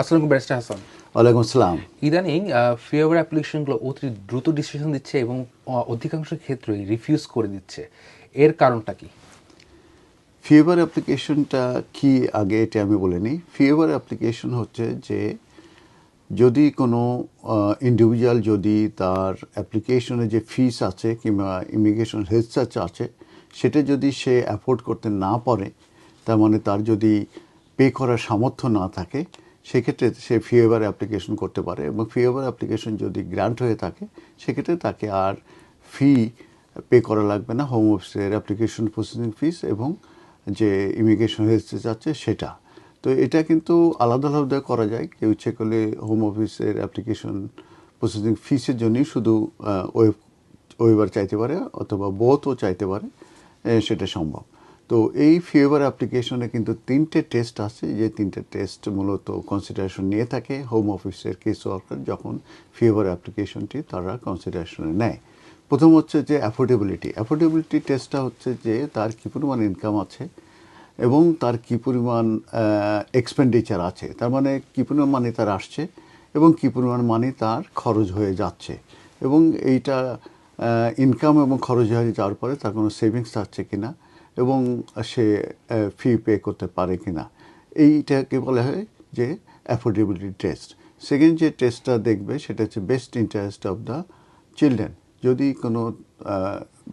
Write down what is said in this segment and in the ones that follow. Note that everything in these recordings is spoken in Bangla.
আসসালামু ব্যারিস্টার হাসান। ওয়ালাইকুম আসসালাম। ইদানিং ফেভার অ্যাপ্লিকেশনগুলো অতি দ্রুত ডিসিশন দিচ্ছে এবং অধিকাংশ ক্ষেত্রেই রিফিউজ করে দিচ্ছে। এর কারণটা কি? ফিভার অ্যাপ্লিকেশনটা কি আগে এটা আমি বলে নিই। ফিভার অ্যাপ্লিকেশন হচ্ছে যে যদি কোনো ইন্ডিভিজুয়াল যদি তার অ্যাপ্লিকেশনে যে ফিস আছে কিংবা ইমিগ্রেশন হেলথ আছে সেটা যদি সে অ্যাফোর্ড করতে না পারে তার মানে তার যদি পে করার সামর্থ্য না থাকে সেক্ষেত্রে সে ফিএভার অ্যাপ্লিকেশন করতে পারে এবং ফিএভার অ্যাপ্লিকেশন যদি গ্রান্ট হয়ে থাকে, সেক্ষেত্রে তাকে আর ফি পে করা লাগবে না। হোম অফিসের অ্যাপ্লিকেশন প্রসেসিং ফিস এবং যে ইমিগ্রেশন হেলথ আছে সেটা। তো এটা কিন্তু আলাদা আলাদা করা যায়। কেউ ইচ্ছে করলে হোম অফিসের অ্যাপ্লিকেশন প্রসেসিং ফিসের জন্যই শুধু ওয়েব ওয়েবার চাইতে পারে অথবা বোথও চাইতে পারে সেটা সম্ভব। তো এই ফিএভার অ্যাপ্লিকেশনে কিন্তু তিনটে টেস্ট আছে। যে তিনটে টেস্ট মূলত কনসিডারেশন নিয়ে থাকে। হোম অফিসের কেস ওয়ার্কার যখন ফিএভার অ্যাপ্লিকেশনটি তারা কনসিডারেশনে নেয়। প্রথম হচ্ছে যে অ্যাফোর্ডেবিলিটি অ্যাফোর্ডেবিলিটি টেস্টটা হচ্ছে যে তার কী পরিমাণ ইনকাম আছে এবং তার কী পরিমাণ এক্সপেন্ডিচার আছে। তার মানে কী পরিমাণ মানি তার আসছে এবং কী পরিমাণ মানি তার খরচ হয়ে যাচ্ছে। এবং এইটা ইনকাম এবং খরচ হয়ে যাওয়ার পরে তার কোনো সেভিংস আছে কিনা এবং সে ফি পে করতে পারে কিনা। এইটাকে বলা হয় যে অ্যাফোর্ডেবিলিটি টেস্ট সেকেন্ড যে টেস্টটা দেখবে, সেটা হচ্ছে best interest of the children যদি কোনো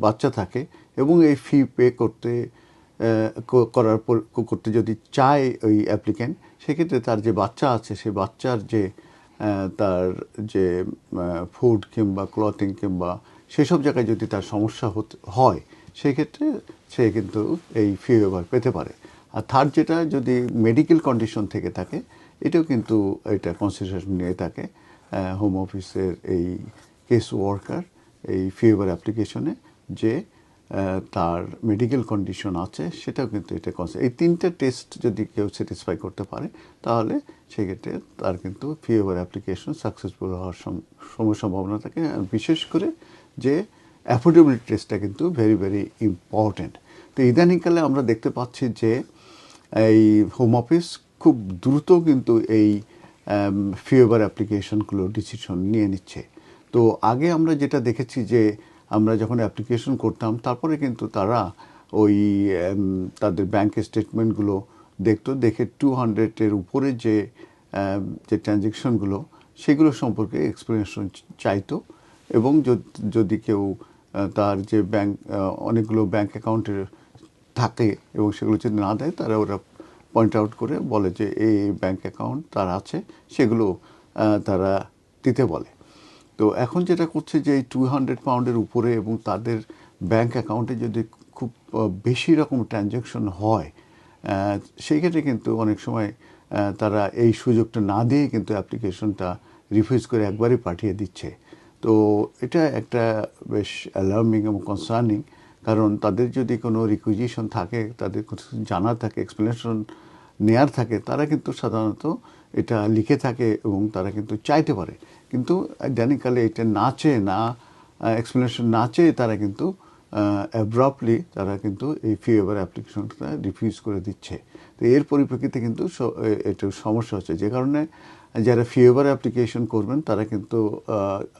বাচ্চা থাকে এবং এই ফি পে করতে করার পর, করতে যদি চায় ওই অ্যাপ্লিক্যান্ট সেক্ষেত্রে তার যে বাচ্চা আছে সেই বাচ্চার যে তার যে ফুড কিংবা ক্লথিং কিংবা সেসব জায়গায় যদি তার সমস্যা হয়, সেক্ষেত্রে সে কিন্তু এই ফি ওয়েভার পেতে পারে। আর থার্ড যেটা, যদি মেডিকেল কন্ডিশন থেকে থাকে, এটাও কিন্তু এটা কনসিডারেশন নিয়ে থাকে। হোম অফিসের এই কেস ওয়ার্কার এই ফিভার অ্যাপ্লিকেশনে যে তার মেডিকেল কন্ডিশন আছে, সেটাও কিন্তু এটা কনসে এই তিনটে টেস্ট যদি কেউ স্যাটিসফাই করতে পারে, তাহলে সেক্ষেত্রে তার কিন্তু ফিভার অ্যাপ্লিকেশন সাকসেসফুল হওয়ার সম- সম- সম্ভাবনা থাকে। বিশেষ করে যে অ্যাফোর্ডেবিলিটি টেস্টটা কিন্তু ভেরি ভেরি ইম্পর্ট্যান্ট তো ইদানিংকালে আমরা দেখতে পাচ্ছি যে এই হোম অফিস খুব দ্রুত কিন্তু এই ফিওভার অ্যাপ্লিকেশনগুলো ডিসিশন নিয়ে নিচ্ছে। তো আগে আমরা যেটা দেখেছি যে আমরা যখন অ্যাপ্লিকেশন করতাম, তারপরে কিন্তু তারা ওই তাদের ব্যাংক স্টেটমেন্টগুলো দেখতো, দেখে টু হান্ড্রেডের উপরে যে যে ট্রানজেকশনগুলো সেগুলো সম্পর্কে এক্সপ্লেনেশন চাইতো এবং যদি- কেউ তার যে ব্যাংক অনেকগুলো ব্যাংক অ্যাকাউন্টের থাকে এবং সেগুলো যদি না দেয় তারা ওরা পয়েন্ট আউট করে বলে যে এই ব্যাংক অ্যাকাউন্ট তার আছে, সেগুলো তারা দিতে বলে। তো এখন যেটা করছে যে এই টু হান্ড্রেড পাউন্ডের উপরে এবং তাদের ব্যাংক অ্যাকাউন্টে যদি খুব বেশি রকম ট্রানজ্যাকশন হয় সেই ক্ষেত্রে কিন্তু অনেক সময় তারা এই সুযোগটা না দিয়ে কিন্তু অ্যাপ্লিকেশনটা রিফিউজ করে একবারই পাঠিয়ে দিচ্ছে। তো এটা একটা বেশ অ্যালার্মিং এবং কনসার্নিং কারণ তাদের যদি কোনো রিকুইজিশন থাকে, তাদের কিছু জানার থাকে এক্সপ্লেনেশন নেয়ার থাকে, তারা কিন্তু সাধারণত এটা লিখে থাকে এবং তারা কিন্তু চাইতে পারে। কিন্তু ইদানিংকালে এটা না চেয়ে, না এক্সপ্লেনেশন না চেয়ে তারা কিন্তু অ্যাব্রাপ্টলি তারা কিন্তু এই ফি এভার অ্যাপ্লিকেশনটা রিফিউজ করে দিচ্ছে। তো এর পরিপ্রেক্ষিতে কিন্তু স- এ- একটু সমস্যা হচ্ছে। যে কারণে যারা ফি এভার অ্যাপ্লিকেশন করবেন, তারা কিন্তু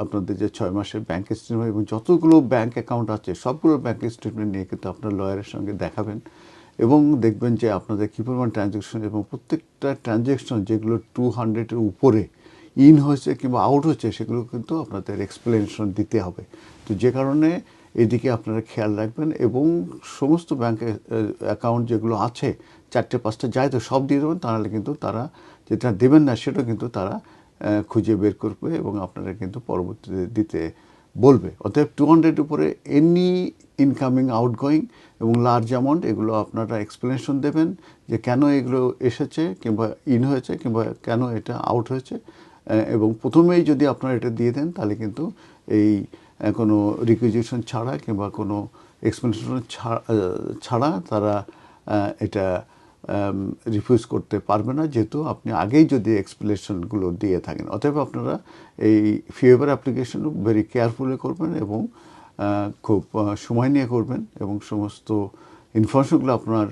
আপনাদের যে ছয় মাসের ব্যাংক স্টেটমেন্ট এবং যতগুলো ব্যাঙ্ক অ্যাকাউন্ট আছে, সবগুলো ব্যাংক স্টেটমেন্ট নিয়ে কিন্তু আপনার লয়ারের সঙ্গে দেখাবেন। এবং দেখবেন যে আপনাদের কী পরিমাণ ট্রানজ্যাকশন এবং প্রত্যেকটা ট্রানজ্যাকশন যেগুলো টু হান্ড্রেডের উপরে ইন হয়েছে কিংবা আউট হচ্ছে, সেগুলো কিন্তু আপনাদের এক্সপ্লেনেশন দিতে হবে। তো যে কারণে এদিকে আপনারা খেয়াল রাখবেন এবং সমস্ত ব্যাংক অ্যাকাউন্ট যেগুলো আছে, চারটে, পাঁচটা যায় তো সব দিয়ে দেবেন তাহলে কিন্তু তারা যেটা দেবেন না সেটাও কিন্তু তারা খুঁজে বের করবে এবং আপনারা কিন্তু পরবর্তীতে দিতে বলবে। অতএব টু হান্ড্রেড উপরে এনি ইনকামিং আউটগোয়িং এবং লার্জ অ্যামাউন্ট এগুলো আপনারা এক্সপ্লেনেশন দেবেন যে কেন এগুলো এসেছে কিংবা ইন হয়েছে কিংবা কেন এটা আউট হয়েছে। এবং প্রথমেই যদি আপনারা এটা দিয়ে দেন, তাহলে কিন্তু এই কোনো রিকুইজিশন ছাড়া কিংবা কোনো এক্সপ্লেনেশন ছাড়া তারা এটা রিফিউজ করতে পারবে না, যেহেতু আপনি আগেই যদি এক্সপ্লেনেশনগুলো দিয়ে থাকেন। অতএব আপনারা এই ফিওভার অ্যাপ্লিকেশন ভেরি কেয়ারফুলি করবেন এবং খুব সময় নিয়ে করবেন এবং সমস্ত ইনফরমেশনগুলো আপনার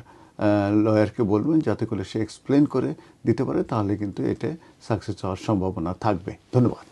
লয়ারকে বলবেন যাতে করে সে এক্সপ্লেন করে দিতে পারে, তাহলে কিন্তু এটা সাকসেস হওয়ার সম্ভাবনা থাকবে। ধন্যবাদ।